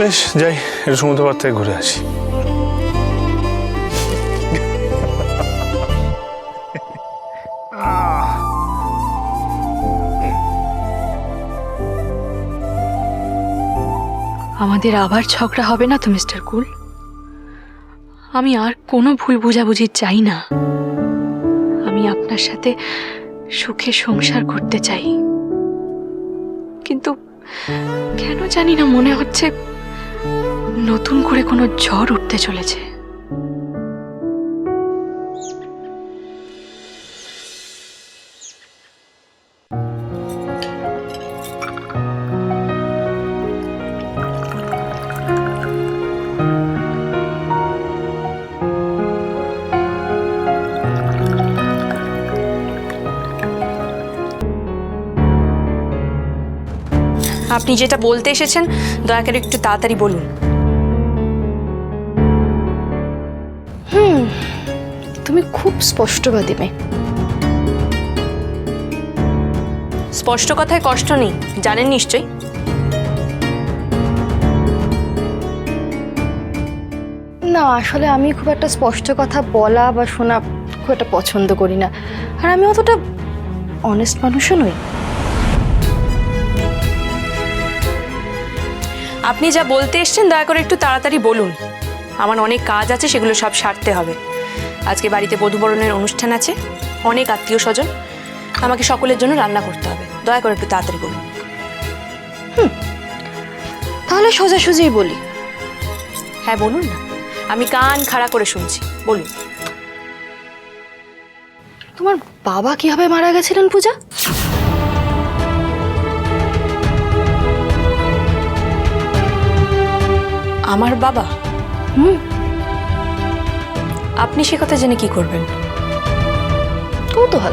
বেশ, যাই, একটু সমুদ্র পাড় থেকে ঘুরে আসি। আমাদের আবার ঝগড়া হবে না তো, মিস্টার কুল? আমি আর কোনো ভুল বোঝাবুঝি চাই না। আমি আপনার সাথে সুখে সংসার করতে চাই। কিন্তু কেন জানি না মনে হচ্ছে নতুন করে কোনো ঝড় উঠতে চলেছে। আপনি যেটা বলতে এসেছেন, দয়া করে একটু তাড়াতাড়ি বলুন। তুমি খুব স্পষ্টবাদী মেয়ে। স্পষ্ট কথায় কষ্ট নেই জানেন নিশ্চয়ই। না আসলে আমি খুব একটা স্পষ্ট কথা বলা বা শোনা খুব একটা পছন্দ করি না। আর আমি অতটা অনেস্ট মানুষও নই। আপনি যা বলতে এসছেন দয়া করে একটু তাড়াতাড়ি বলুন। আমার অনেক কাজ আছে সেগুলো সব সারতে হবে। আজকে বাড়িতে বধুবরণের অনুষ্ঠান আছে অনেক আত্মীয় স্বজন আমাকে সকলের জন্য রান্না করতে হবে। দয়া করে একটু তাড়াতাড়ি বলুন তাহলে সোজাসুজিই বলি। হ্যাঁ বলুন না। আমি কান খাড়া করে শুনছি। বলুন। তোমার বাবা কীভাবে মারা গেছিলেন পূজা? আমার বাবা? হুম। আপনি সে কথা জেনে কি করবেন? কৌতূহল।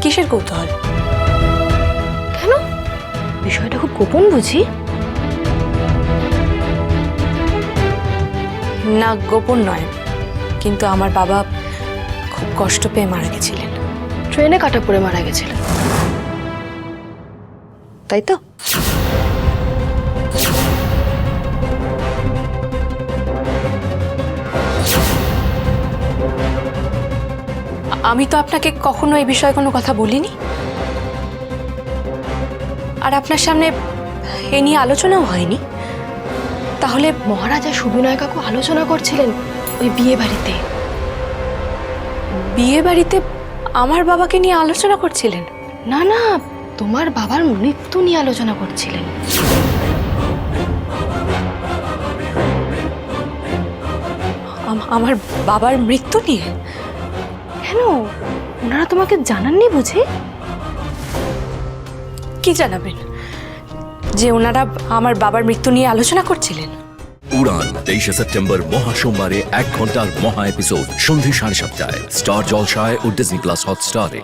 কিসের কৌতূহল? কেন? বিষয়টা খুব গোপন বুঝি। না গোপন নয়। কিন্তু আমার বাবা খুব কষ্ট পেয়ে মারা গেছিলেন। ট্রেনে কাটা পড়ে মারা গেছিলেন তাই তো? আমি তো আপনাকে কখনো এই বিষয়ে কোনো কথা বলিনি। আর আপনার সামনে এ নিয়ে আলোচনাও হয়নি। তাহলে মহারাজা সুবিনয় কাকু আলোচনা করছিলেন ওই বিয়ে বাড়িতে। বিয়ে বাড়িতে আমার বাবাকে নিয়ে আলোচনা করছিলেন? না না, তোমার বাবার মৃত্যু নিয়ে আলোচনা করছিলেন। আমার বাবার মৃত্যু নিয়ে? কেন? ওনারা তোমাকে জানাননি বুঝি? কি জানাবেন? যে ওনারা আমার বাবার মৃত্যু নিয়ে আলোচনা করছিলেন। উড়ান তেইশে সেপ্টেম্বর মহা সোমবারে এক ঘণ্টার মহা এপিসোড সন্ধে সাড়ে সাতটায়। স্টার জলসায় ও ডিজনি প্লাস হটস্টারে।